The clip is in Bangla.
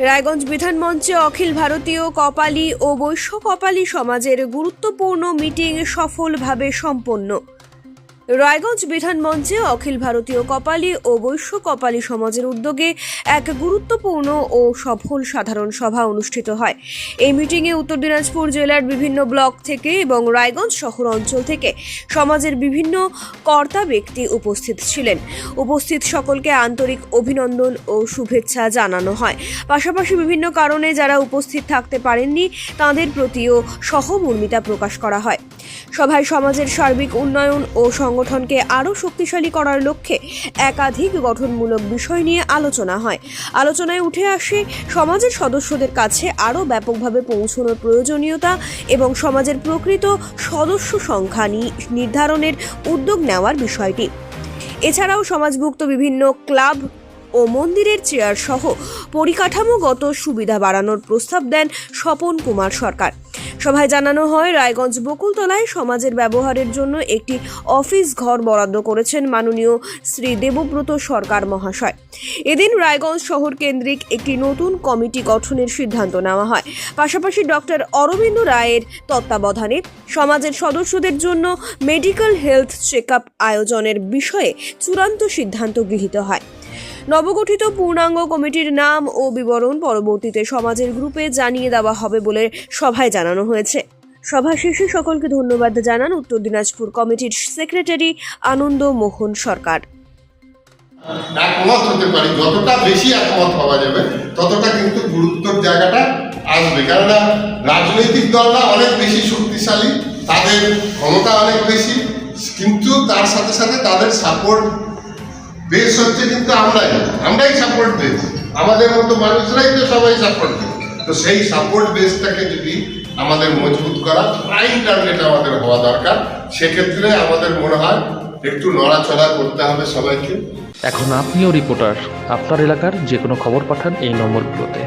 রায়গঞ্জ বিধান মঞ্চে অখিল ভারতীয় কপালী ও বৈশ্য কপালী সমাজের গুরুত্বপূর্ণ মিটিং সফলভাবে সম্পন্ন। রায়গঞ্জ বিধান মঞ্চে অখিল ভারতীয় কপালী ও বৈশ্য কপালী সমাজের উদ্যোগে এক গুরুত্বপূর্ণ ও সফল সাধারণ সভা অনুষ্ঠিত হয়। এই মিটিংয়ে উত্তর দিনাজপুর জেলার বিভিন্ন ব্লক থেকে এবং রায়গঞ্জ শহর অঞ্চল থেকে সমাজের বিভিন্ন কর্তা ব্যক্তি উপস্থিত ছিলেন। উপস্থিত সকলকে আন্তরিক অভিনন্দন ও শুভেচ্ছা জানানো হয়। পাশাপাশি বিভিন্ন কারণে যারা উপস্থিত থাকতে পারেননি, তাদের প্রতিও সহমর্মিতা প্রকাশ করা হয়। সভায় সমাজের সার্বিক উন্নয়ন ও সংগঠনকে আরও শক্তিশালী করার লক্ষ্যে একাধিক গঠনমূলক বিষয় নিয়ে আলোচনা হয়। আলোচনায় উঠে আসে, সমাজের সদস্যদের কাছে আরও ব্যাপকভাবে পৌঁছানোর প্রয়োজনীয়তা এবং সমাজের প্রকৃত সদস্য সংখ্যা নির্ধারণের উদ্যোগ নেওয়ার বিষয়টি। এছাড়াও সমাজভুক্ত বিভিন্ন ক্লাব ও মন্দিরের চেয়ার সহ পরিকাঠামোগত সুবিধা বাড়ানোর প্রস্তাব দেন স্বপন কুমার সরকার। সভায় জানানো হয়, রায়গঞ্জ বকুলতলায় সমাজের ব্যবহারের জন্য একটি অফিস ঘর বরাদ্দ করেছেন মাননীয় শ্রী দেবব্রত সরকার মহাশয়। এদিন রায়গঞ্জ শহর কেন্দ্রিক একটি নতুন কমিটি গঠনের সিদ্ধান্ত নেওয়া হয়। পাশাপাশি ডক্টর অরবিন্দ রায়ের তত্ত্বাবধানে সমাজের সদস্যদের জন্য মেডিকেল হেলথ চেকআপ আয়োজনের বিষয়ে চূড়ান্ত সিদ্ধান্ত গৃহীত হয়। নবগঠিত পূর্ণাঙ্গ কমিটির নাম ও বিবরণ পরবর্তীতে সমাজের গ্রুপে জানিয়ে দেওয়া হবে বলে সভায় জানানো হয়েছে। সভা শেষে সকলকে ধন্যবাদ জানান উত্তর দিনাজপুর কমিটির সেক্রেটারি আনন্দ মোহন সরকার। একমত হতে পারি, যতটা বেশি একমত হওয়া যাবে, ততটা কিন্তু গুরুত্বর জায়গাটা আসবে। কেননা, রাজনৈতিক দলরা অনেক বেশি শক্তিশালী, তাদের ক্ষমতা অনেক বেশি, কিন্তু তার সাথে সাথে তাদের সাপোর্ট বেশ হচ্ছে কিন্তু আমরাই। আমরাই সাপোর্ট বেস আমাদের মতো মানুষরাই তো সবাই সাপোর্ট বেস তো সেই সাপোর্ট বেসটাকে যদি আমাদের মজবুত করা প্রাইম টার্গেট আমাদের হওয়া দরকার, সেক্ষেত্রে আমাদের মনে হয় একটু নড়াচড়া করতে হবে সবাইকে। এখন আপনিও রিপোর্টার আপনার এলাকার যে কোনো খবর পাঠান এই নম্বরগুলোতে।